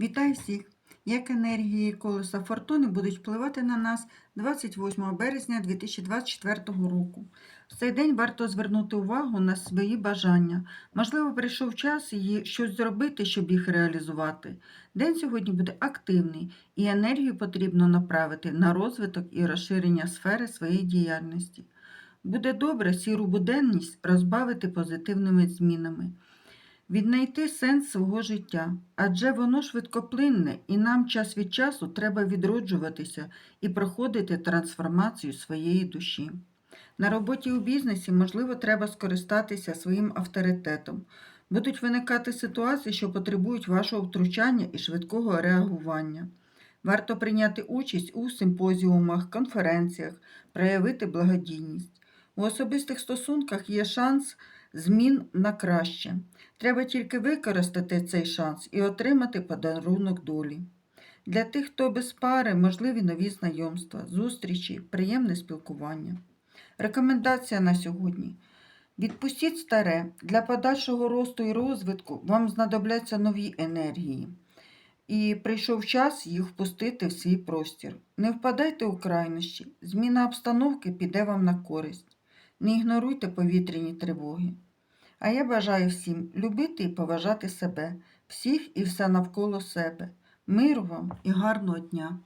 Вітаю всіх! Як енергії колеса фортуни будуть впливати на нас 28 березня 2024 року. В цей день варто звернути увагу на свої бажання. Можливо, прийшов час і щось зробити, щоб їх реалізувати. День сьогодні буде активний, і енергію потрібно направити на розвиток і розширення сфери своєї діяльності. Буде добре сіру буденність розбавити позитивними змінами віднайти сенс свого життя, адже воно швидкоплинне, і нам час від часу треба відроджуватися і проходити трансформацію своєї душі. На роботі у бізнесі, можливо, треба скористатися своїм авторитетом. Будуть виникати ситуації, що потребують вашого втручання і швидкого реагування. Варто прийняти участь у симпозіумах, конференціях, проявити благодійність. У особистих стосунках є шанс змін на краще. Треба тільки використати цей шанс і отримати подарунок долі. Для тих, хто без пари, можливі нові знайомства, зустрічі, приємне спілкування. Рекомендація на сьогодні. Відпустіть старе. Для подальшого росту і розвитку вам знадобляться нові енергії. І прийшов час їх впустити в свій простір. Не впадайте у крайнощі. Зміна обстановки піде вам на користь. Не ігноруйте повітряні тривоги. А я бажаю всім любити і поважати себе, всіх і все навколо себе. Миру вам і гарного дня!